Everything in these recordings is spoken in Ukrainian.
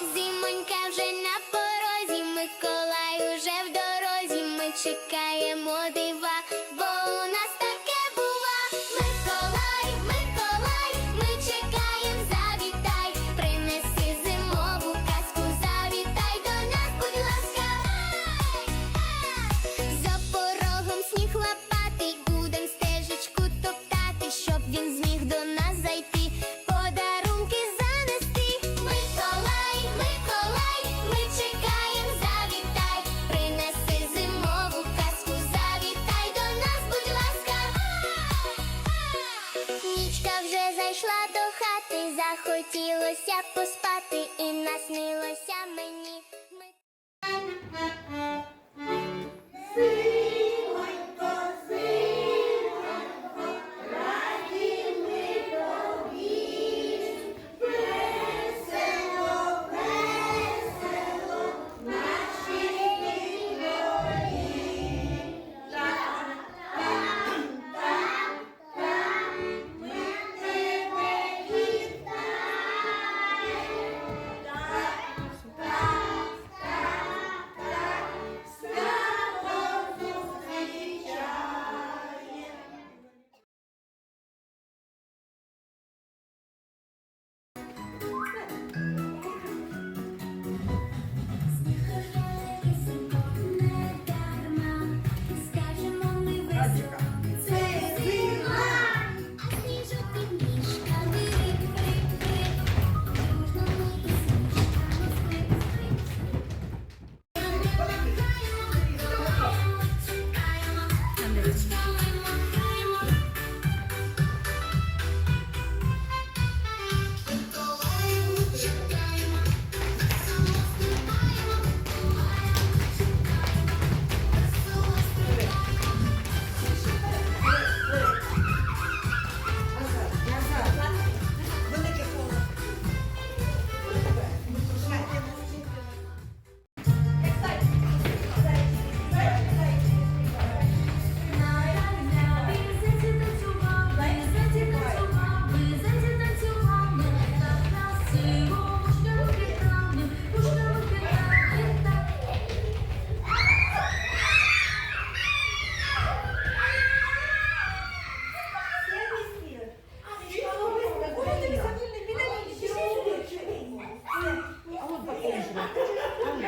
Зимонька вже на порозі, Миколай уже в дорозі, ми чекаємо дива. хати захотілося поспати, і наснилося мені.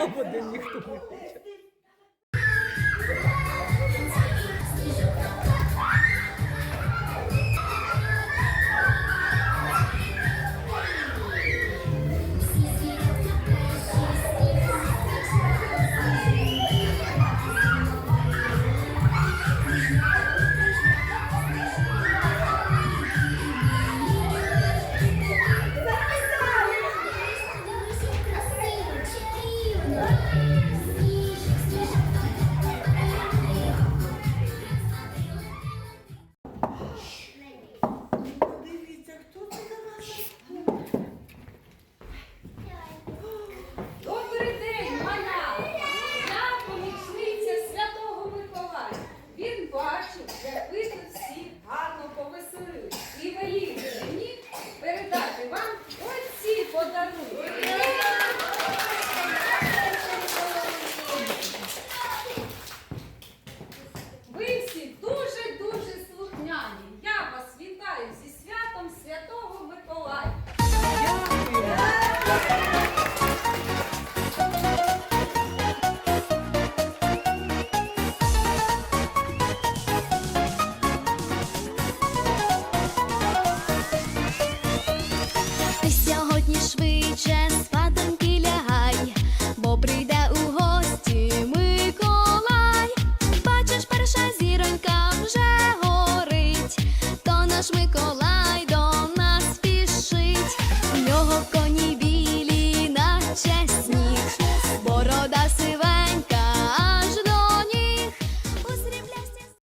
もう全然太く。